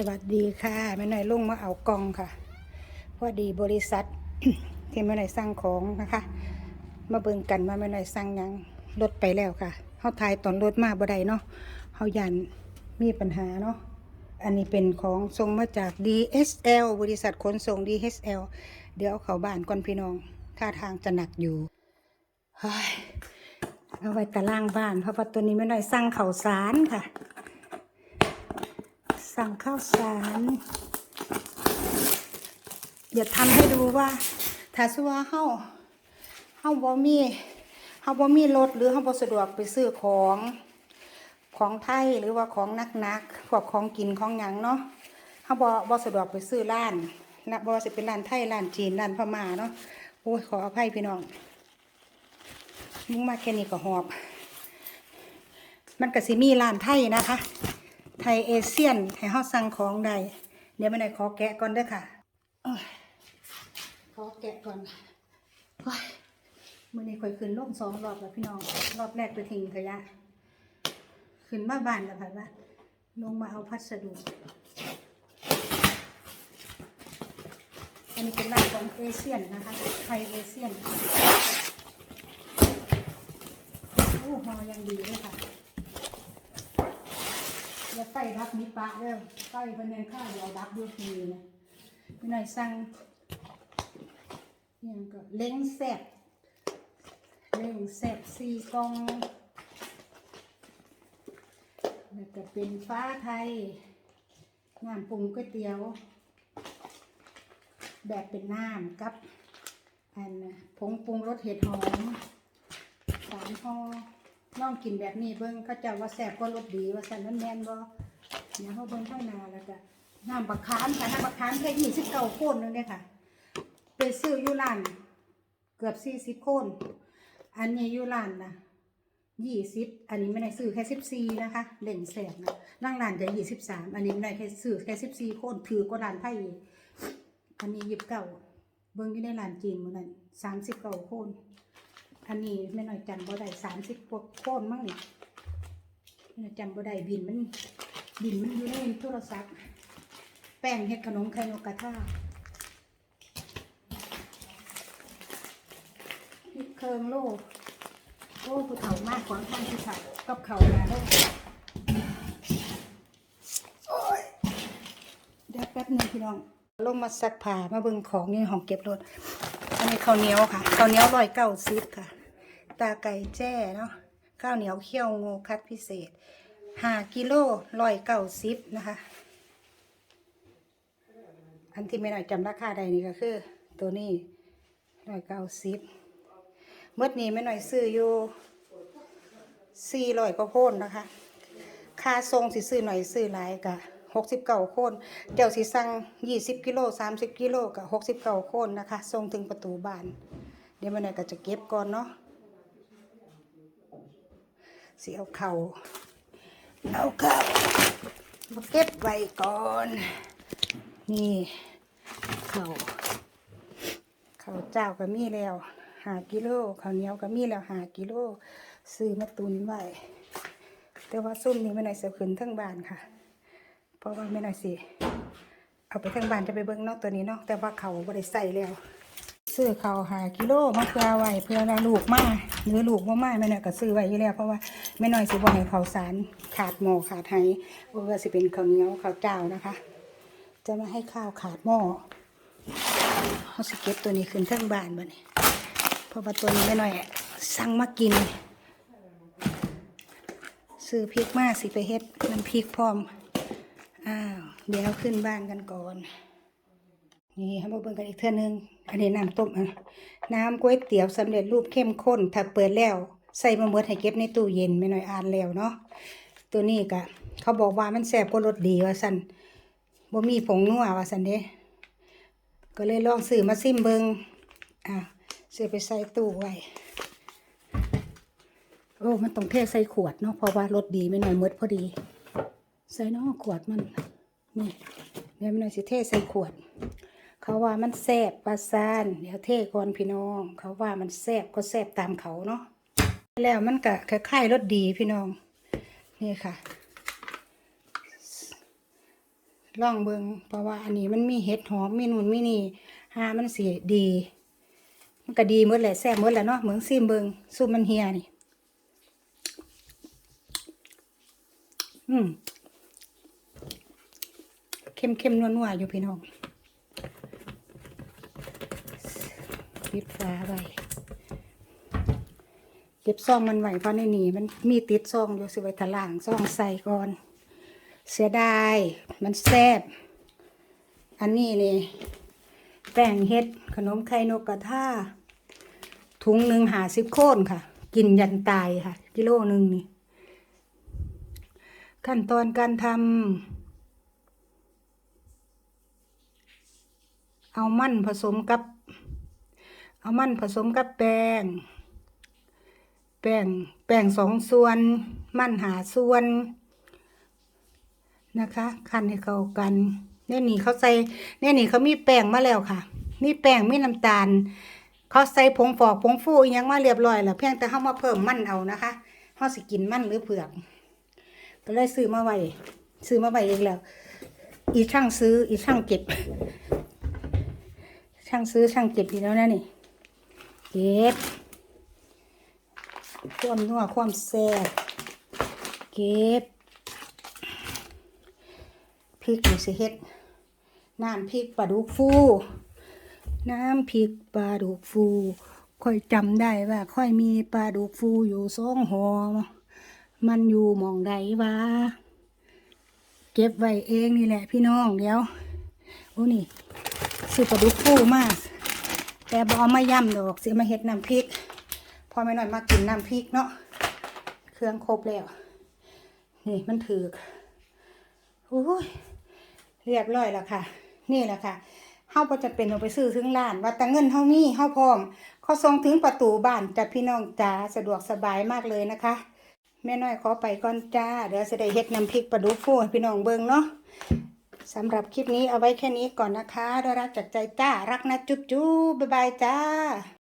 สวัสดีค่ะแม่หน่อยลุงมาเอากล่องค่ะพอดีบริษัทที่แม่หน่อยสั่งของนะคะ มาเบิ่งกันว่าแม่หน่อยสั่งยังรถไปแล้วค่ะเขาทายตอนรถมาบ่ได้เนาะเขายันมีปัญหาเนาะอันนี้เป็นของส่งมาจาก DSL บริษัทขนส่ง DSL เดี๋ยวเอาเขาบ้านก่อนพี่น้องท่าทางจะหนักอยู่เฮ้ยเอาไว้ตารางบ้านเพราะว่าตัวนี้แม่หน่อยสั่งเข้าสารค่ะ สั่งข้าวสารเดี๋ยวทำให้ดูว่าถ้าสว่าเฮาเฮาบ่มีเฮาบ่มีรถหรือเฮาบ่สะดวกไปซื้อของของไทยหรือว่าของนักๆพวกของกินของหยังเนาะเฮาบ่บ่สะดวกไปซื้อร้านนะบ่ว่าสิเป็นร้านไทยร้านจีนร้านพม่าเนาะโอ้ยขออภัยพี่น้องมึงมาแค่นี้ก็หอบ มันก็สิมีร้านไทยนะคะ ไทยเอเชียนให้เฮาสั่งของใด เดี๋ยวไม่ได้ขอแกะก่อนเด้อค่ะขอแกะก่อนโอ้ยมื่อนี้ค่อยขึ้นลงสองรอบแล้วพี่น้อง รอบแรกไปทิ้งขยะ ขึ้นมาบ้านแล้วค่ะว่าลงมาเอาพัสดุ อันนี้เป็นร้านของเอเชียนนะคะ ไทยเอเชียนโอ้หอยังดีเลยค่ะ อย่าไฟดับมีปะเด้อไฟเพิ่นยังข้าวเดียวดับด้วยทีนะพี่หน่อยสั่งยังก็เล้งแซ่บเล้งแซ่บสี่กองแล้วก็เป็นฟ้าไทยน้ำปรุงก๋วยเตี๋ยว แบบเป็นน้ำกับอันน่ะผงปรุงรสเห็ดหอมสามห่อ ลองกินแบบนี้เบิ่งเขาเจ้าว่าแซ่บก็รสดีว่าสันนั้นแม่นบ่เดี๋ยวเขาเบิ่งข้างนาแล้วก็น้ำบักขามค่ะน้ำบักขามแค่ยี่สิบเก้าโคนนึงเนี่ยค่ะไปซื้อยูรานเกือบสี่สิบโคนอันนี้ยูรานนะยี่สิบอันนี้ไม่ได้ซื้อแค่สิบสี่นะคะเล่นแสบนะร่างรานจะยี่สิบสามอันนี้ไม่ได้แค่ซื้อแค่สิบสี่โคนถือกว่าร้านไทยอีกอันนี้ยิบเก้าเบิ่งอยู่ในรานจีนเหมือนั้นสามสิบเก้าโคน อันนี้แม่น้อยจำบ่ได้สามสิบกว่าโคนมั้งนี่แม่น้อยจำบ่ได้บินมันบินมันอยู่ในโทรศัพท์แป้งเฮ็ดขนมไข่นกกระทาพริเคิงโลโอ้ผู้เฒ่ามากกว่าท่านผู้เฒ่ากับเขาวนะโลโอ้ยเดี๋ยวแป๊บหนึงพี่น้อง ลงมาซักผ้ามาเบิ่งของในห้องเก็บรถอันนี้ข้าวเหนียวค่ะข้าวเหนียวร้อยเก้าสิบค่ะ ตาไก่แจ้เนาะข้าวเหนียวเคี่ยวงูคัดพิเศษห้ากิโลร้อยเก้าสิบนะคะ อันที่ไม่หน่อยจำราคาได้นี่ก็คือ ตัวนี้ร้อยเก้าสิบเมื่อนี้ไม่หน่อยซื้ออยู่สี่ร้อยกว่าโคนนะคะ ค่าทรงสิซื้อหน่อยซื้อหลายกะหกสิบเก้าโคนเดี๋ยวสิสั่งยี่สิบกิโลสามสิบกิโลกะหกสิบเก้าโคนนะคะทรงถึงประตูบาน เดี๋ยวมันน่อยก็จะเก็บก่อนเนาะ สิเอาเข่าเอาเข่ามาเก็บไว้ก่อน นี่เข่าเข่าเจ้าก็มีแล้วหากิโลข้าวเหนียวก็มีแล้วหากิโลซื้อมาตุนไว้แต่ว่าซุ่มนี้ไม่น่อยเสียขึ้นทั้งบานค่ะ เพราะว่าไม่น่อยสิเอาไปทั้งบานจะไปเบิ้งนอกตัวนี้เนาะแต่ว่าเขาบริใส่แล้ว ซื้อเขาวหากิโลมาเพื่อไว้เพื่อเราลูกมาหรือลูกว่ามาแม่น่อยก็ซื้อไว้อยู่แล้วเพราะว่าแม่น่อยสิบ่ให้ข้าวสารขาดหม้อขาดไหว่าสิเป็นข้าวเหนียวข้าวเจ้านะคะ จะม่ให้ข้าวขาดหม้อเขาสเก็ตตัวนี้ขึ้นทั้งบ้านบ่นี่ยเพราะว่าตัวนี้แม่น่อยสั่งมากินซื้อพริกมาสิไปเฮ็ดน้ำพริกพร้อม อ้าว เดี๋ยวขึ้นบ้านกันก่อน นี่ให้มาเบิ่งกันอีกเท่านึง อันนี้น้ำต้มน้ำก๋วยเตี๋ยวสำเร็จรูปเข้มข้น ถ้าเปิดแล้ว ใส่มาเมือให้เก็บในตู้เย็นไม่หน้อยอ่านแล้วเนาะตัวนี้กะเขาบอกว่ามันแซ่บกว่ารสดีว่าสันบ่มีผงนัวว่าสันเด้ก็เลยลองซื้อมาซิมเบิงอะซื้อไปใส่ตู้ไว้โอ้มันต้องเทใส่ขวดเนาะเพราะว่ารสดีไม่หน้อยหมดพอดี ใส่นาะขวดมันนี่เดี๋ยวไม่หน้อยสิเทใส่ขวด เขาว่ามันแซ่บปลาซานเดี๋ยวเทก่อนพี่น้อง เขาว่ามันแซ่บก็แซ่บตามเขาเนาะแล้วมันก็คล้ายๆรสดีพี่น้อง นี่ค่ะล่องเบิงเพราะว่าอันนี้มันมีเห็ดหอมมีนู่นมีนี่หามันเสิดี มันก็ดีหมดแหละแซ่บหมดแหละเนาะเหมือนซิมเบิงซุปมันเฮียนี่อืมเค็มเค็มๆนัวๆอยู่พี่น้อง ปิดฟ้าไว้เก็บซองมันไว้เพราะในนี่มันมีติดซองอยู่สิไว้ทะล่างซองใส่ก่อน เสียดายมันแซ่บอันนี้นี่แป้งเฮ็ดขนมไข่นกกระทาถุงหนึ่งหาสิบโคนค่ะ กินยันตายค่ะ กิโลหนึ่งนี่ ขั้นตอนการทำเอามันผสมกับ เอามันผสมกับแป้ง แป้ง แป้งสองส่วน มันหาส่วน นะคะคั้นให้เข้ากันแน่นี่เขาใส่แน่นี่เขามีแป้งมาแล้วค่ะ มีแป้งมีน้ำตาล เขาใส่ผงฟอกผงฟูอิหยังมาเรียบร้อยแล้วเพียงแต่เขามาเพิ่มมันเอานะคะเขาสิกินมันหรือเผือกก็เลยซื้อมาไว้ซื้อมาไว้เองแล้ว อีช่างซื้ออีช่างเก็บ ช่างซื้อช่างเก็บอีกแล้วนะนี่ เก็บความนัวความแซ่บเก็บพริกนี่สิเฮ็ดน้ำพริกปลาดุกฟู น้ำพริกปลาดุกฟู ค่อยจำได้ว่า ค่อยมีปลาดุกฟูอยู่สองหอมันอยู่มองใดวะเก็บไว้เองนี่แหละพี่น้องเดี๋ยวโอ้นี่ซื้อปลาดุกฟูมาก แต่บเอกมาย่ำดอกสียมาเฮ็ดน้ำพริก พอไม่น้อยมากินน้ำพริกเนาะเครื่องครบแล้ว นี่มันถือกโอ้ยเรียบร้อยแล้วค่ะ นี่แหละค่ะเฮาบ่จะเป็นเอาไปซื้อถึงร้าน ว่าแต่เงินเฮามีเฮาพร้อมเขาส่งถึงประตูบ้านจ้ะพี่น้องจ๋าสะดวกสบายมากเลยนะคะ แม่น้อยขอไปก่อนจ้าเดี๋ยวจะได้เฮ็ดน้ำพริกปลาดุกฟูให้พี่น้องเบิ่งเนาะ สำหรับคลิปนี้เอาไว้แค่นี้ก่อนนะคะด้วยรักจากใจจ้า รักนะจุ๊บจุ๊บบ๊ายบายจ้า